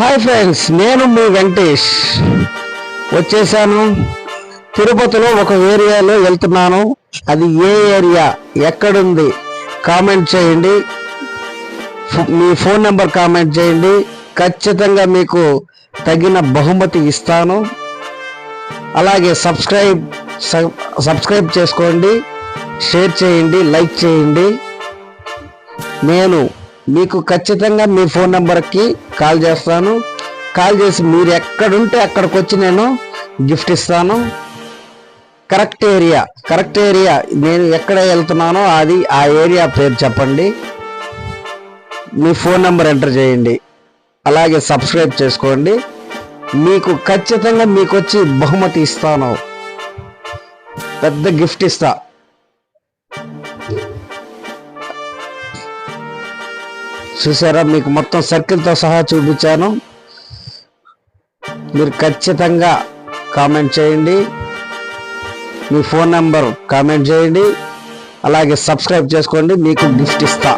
Hi friends నేను మీ వెంకటేష్. వచ్చేసాను. తిరుపతిలో ఒక ఏరియాలో వెళ్తున్నాను. అది ఏ ఏరియా? ఎక్కడుంది? కామెంట్ చేయండి. మీ ఫోన్ నెంబర్ కామెంట్ చేయండి. ఖచ్చితంగా మీకు తగిన బహుమతి ఇస్తాను. అలాగే సబ్స్క్రైబ్ సబ్- సబ్స్క్రైబ్ చేసుకోండి. షేర్ చేయండి. లైక్ చేయండి. నేను మీకు ఖచ్చితంగా మీ ఫోన్ నెంబర్కి కాల్ చేస్తాను. కాల్ చేసి మీరు ఎక్కడుంటే అక్కడికి వచ్చి నేను గిఫ్ట్ ఇస్తాను. Correct area correct area. నేను ఎక్కడ వెళ్తున్నానో అది ఆ ఏరియా పేరు చెప్పండి. మీ ఫోన్ నెంబర్ ఎంటర్ చేయండి. అలాగే సబ్స్క్రైబ్ చేసుకోండి. మీకు ఖచ్చితంగా మీకు వచ్చి బహుమతి ఇస్తాను. పెద్ద గిఫ్ట్ ఇస్తా. చూసారా? మీకు మొత్తం సర్కిల్తో సహా చూపించాను. మీరు ఖచ్చితంగా కామెంట్ చేయండి. మీ ఫోన్ నెంబర్ కామెంట్ చేయండి. అలాగే సబ్స్క్రైబ్ చేసుకోండి. మీకు గిఫ్ట్ ఇస్తా.